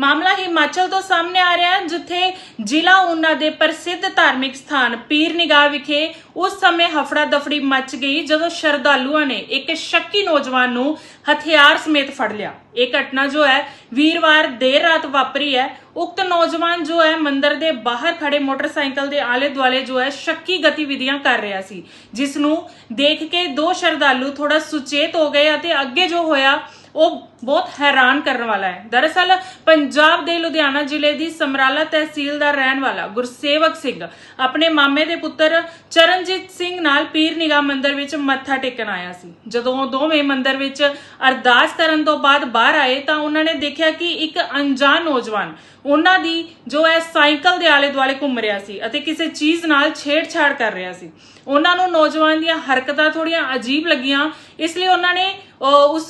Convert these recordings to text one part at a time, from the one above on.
ਮਾਮਲਾ ਹਿਮਾਚਲ ਤੋਂ ਸਾਹਮਣੇ ਆ ਰਿਹਾ ਹੈ, ਜਿੱਥੇ ਜ਼ਿਲ੍ਹਾ ਊਨਾ ਦੇ ਪ੍ਰਸਿੱਧ ਧਾਰਮਿਕ ਸਥਾਨ ਪੀਰ ਨਿਗਾਹ ਵਿਖੇ ਉਸ ਸਮੇਂ ਹਫੜਾ ਦਫੜੀ ਮਚ ਗਈ ਜਦੋਂ ਸ਼ਰਧਾਲੂਆਂ ਨੇ ਇੱਕ ਸ਼ੱਕੀ ਨੌਜਵਾਨ ਨੂੰ ਹਥਿਆਰ ਸਮੇਤ ਫੜ ਲਿਆ। ਇਹ ਘਟਨਾ ਜੋ ਹੈ, ਵੀਰਵਾਰ ਦੇਰ ਰਾਤ ਵਾਪਰੀ ਹੈ। ਉਕਤ ਨੌਜਵਾਨ ਜੋ ਹੈ, ਮੰਦਿਰ ਦੇ ਬਾਹਰ ਖੜੇ ਮੋਟਰਸਾਈਕਲ ਦੇ ਆਲੇ ਦੁਆਲੇ ਜੋ ਹੈ, ਸ਼ੱਕੀ ਗਤੀਵਿਧੀਆਂ ਕਰ ਰਿਹਾ ਸੀ, ਜਿਸ ਨੂੰ ਦੇਖ ਕੇ ਦੋ ਸ਼ਰਧਾਲੂ ਥੋੜਾ ਸੁਚੇਤ ਹੋ ਗਏ ਅਤੇ ਅੱਗੇ ਜੋ ਹੋਇਆ ਉਹ ਬਹੁਤ ਹੈਰਾਨ ਕਰਨ ਵਾਲਾ ਹੈ। ਦਰਅਸਲ, ਪੰਜਾਬ ਦੇ ਲੁਧਿਆਣਾ ਜ਼ਿਲ੍ਹੇ ਦੀ ਸਮਰਾਲਾ ਤਹਿਸੀਲ ਦਾ ਰਹਿਣ ਵਾਲਾ ਗੁਰਸੇਵਕ ਸਿੰਘ, ਆਪਣੇ ਮਾਮੇ ਦੇ ਪੁੱਤਰ ਚਰਨਜੀਤ ਸਿੰਘ ਨਾਲ ਪੀਰ ਨਿਗਾਹ ਮੰਦਿਰ ਵਿੱਚ ਮੱਥਾ ਟੇਕਣ ਆਇਆ ਸੀ। ਜਦੋਂ ਦੋਵੇਂ ਮੰਦਿਰ ਵਿੱਚ ਅਰਦਾਸ ਕਰਨ ਤੋਂ ਬਾਅਦ ਬਾਹਰ ਆਏ, ਤਾਂ ਉਹਨਾਂ ਨੇ ਦੇਖਿਆ ਕਿ ਇੱਕ ਅਣਜਾਣ ਨੌਜਵਾਨ, ਉਹਨਾਂ ਦੀ ਜੋ ਹੈ ਸਾਈਕਲ ਦੇ ਆਲੇ ਦੁਆਲੇ ਘੁੰਮ ਰਿਹਾ ਸੀ ਅਤੇ ਕਿਸੇ ਚੀਜ਼ ਨਾਲ ਛੇੜਛਾੜ ਕਰ ਰਿਹਾ ਸੀ। ਉਹਨਾਂ ਨੂੰ ਨੌਜਵਾਨ ਦੀਆਂ ਹਰਕਤਾਂ ਥੋੜੀਆਂ ਅਜੀਬ ਲੱਗੀਆਂ, ਇਸ ਲਈ ਉਹਨਾਂ ਨੇ ਉਸ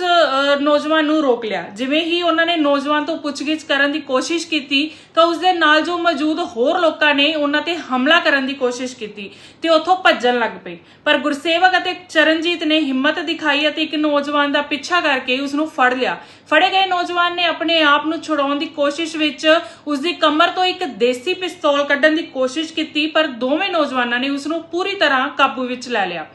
ਨੌਜਵਾਨ ਨੂੰ ਰੋਕ ਲਿਆ। ਜਿਵੇਂ ਹੀ ਉਹਨਾਂ ਨੇ ਨੌਜਵਾਨ ਤੋਂ ਪੁੱਛਗਿੱਛ ਕਰਨ ਦੀ ਕੋਸ਼ਿਸ਼ ਕੀਤੀ, ਤਾਂ ਉਸ ਦੇ ਨਾਲ ਜੋ ਮੌਜੂਦ ਹੋਰ ਲੋਕਾਂ ਨੇ ਉਹਨਾਂ ਤੇ ਹਮਲਾ ਕਰਨ ਦੀ ਕੋਸ਼ਿਸ਼ ਕੀਤੀ ਤੇ ਉੱਥੋਂ ਭੱਜਣ ਲੱਗ ਪਏ। ਪਰ ਗੁਰਸੇਵਕ ਅਤੇ ਚਰਨਜੀਤ ਨੇ ਹਿੰਮਤ ਦਿਖਾਈ ਅਤੇ ਇੱਕ ਨੌਜਵਾਨ ਦਾ ਪਿੱਛਾ ਕਰਕੇ ਉਸ ਨੂੰ ਫੜ ਲਿਆ। ਫੜੇ ਗਏ ਨੌਜਵਾਨ ਨੇ ਆਪਣੇ ਆਪ ਨੂੰ ਛੁਡਾਉਣ ਦੀ ਕੋਸ਼ਿਸ਼ ਵਿੱਚ ਉਸ ਦੀ ਕਮਰ ਤੋਂ ਇੱਕ ਦੇਸੀ ਪਿਸਤੌਲ ਕੱਢਣ ਦੀ ਕੋਸ਼ਿਸ਼ ਕੀਤੀ, ਪਰ ਦੋਵੇਂ ਨੌਜਵਾਨਾਂ ਨੇ ਉਸ ਨੂੰ ਪੂਰੀ ਤਰ੍ਹਾਂ ਕਾਬੂ ਵਿੱਚ ਲੈ ਲਿਆ।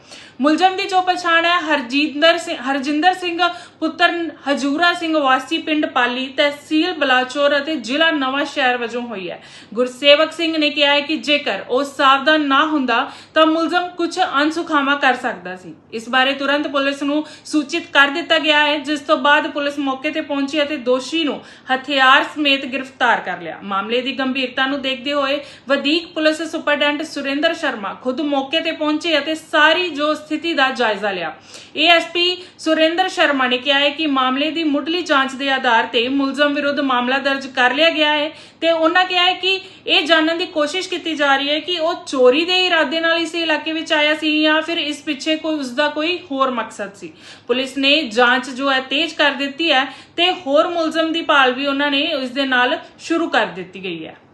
ਮੁਲਜ਼ਮ ਦੀ ਜੋ ਪਛਾਣ ਹੈ, ਹਰਜਿੰਦਰ ਸਿੰਘ ਹਰਜਿੰਦਰ ਸਿੰਘ, ਪੁੱਤਰ ਹਜੂਰਾ ਸਿੰਘ ਵਾਸੀ ਪਿੰਡ ਪਾਲੀ ਤਹਿਸੀਲ ਬਲਾਚੌਰ ਅਤੇ ਜ਼ਿਲ੍ਹਾ ਨਵਾਂ ਸ਼ਹਿਰ ਵਜੋਂ ਹੋਈ ਹੈ। ਗੁਰਸੇਵਕ ਸਿੰਘ ਨੇ ਕਿਹਾ ਹੈ ਕਿ ਜੇਕਰ ਉਹ ਸਾਵਧਾਨ ਨਾ ਹੁੰਦਾ ਤਾਂ ਮੁਲਜ਼ਮ ਕੁਝ ਅਨਸੁਖਾਵਾਂ ਕਰ ਸਕਦਾ ਸੀ। ਇਸ ਬਾਰੇ ਤੁਰੰਤ ਪੁਲਿਸ ਨੂੰ ਸੂਚਿਤ ਕਰ ਦਿੱਤਾ ਗਿਆ ਹੈ, ਜਿਸ ਤੋਂ ਬਾਅਦ ਪੁਲਿਸ ਮੌਕੇ ਤੇ ਪਹੁੰਚੀ ਅਤੇ ਦੋਸ਼ੀ ਨੂੰ ਹਥਿਆਰ ਸਮੇਤ ਗ੍ਰਿਫਤਾਰ ਕਰ ਲਿਆ। ਮਾਮਲੇ ਦੀ ਗੰਭੀਰਤਾ ਨੂੰ ਦੇਖਦੇ ਹੋਏ ਵਧੀਕ ਪੁਲਿਸ ਸੁਪਰਡੈਂਟ ਸੁਰਿੰਦਰ ਸ਼ਰਮਾ ਖੁਦ ਮੌਕੇ ਤੇ ਪਹੁੰਚੇ ਅਤੇ ਸਾਰੀ ਜੋ ਸਥਿਤੀ ਦਾ ਜਾਇਜ਼ਾ ਲਿਆ। ਏਐਸਪੀ ਸੁਰਿੰਦਰ ਸ਼ਰਮਾ ਨੇ ਕਿਹਾ ਹੈ ਕਿ ਮਾਮਲੇ ਦੀ ਮੁੱਢਲੀ ਜਾਂਚ ਦੇ ਆਧਾਰ ਤੇ ਮੁਲਜ਼ਮ ਵਿਰੁੱਧ ਮਾਮਲਾ ਦਰਜ ਕਰ ਲਿਆ ਗਿਆ ਹੈ ਤੇ ਉਹਨਾਂ ਕਿਹਾ ਹੈ ਕਿ ਇਹ ਜਾਣਨ ਦੀ ਕੋਸ਼ਿਸ਼ ਕੀਤੀ ਜਾ ਰਹੀ ਹੈ ਕਿ ਉਹ ਚੋਰੀ ਦੇ ਇਰਾਦੇ ਨਾਲ ਇਸ ਇਲਾਕੇ ਵਿੱਚ ਆਇਆ ਸੀ ਜਾਂ ਫਿਰ ਇਸ ਪਿੱਛੇ ਕੋਈ ਉਸਦਾ ਕੋਈ ਹੋਰ ਮਕਸਦ ਸੀ। ਪੁਲਿਸ ਨੇ ਜਾਂਚ ਜੋ ਹੈ ਤੇਜ਼ ਕਰ ਦਿੱਤੀ ਹੈ ਤੇ ਹੋਰ ਮੁਲਜ਼ਮ ਦੀ ਭਾਲ ਵੀ ਉਹਨਾਂ ਨੇ ਇਸ ਦੇ ਨਾਲ ਸ਼ੁਰੂ ਕਰ ਦਿੱਤੀ ਗਈ ਹੈ।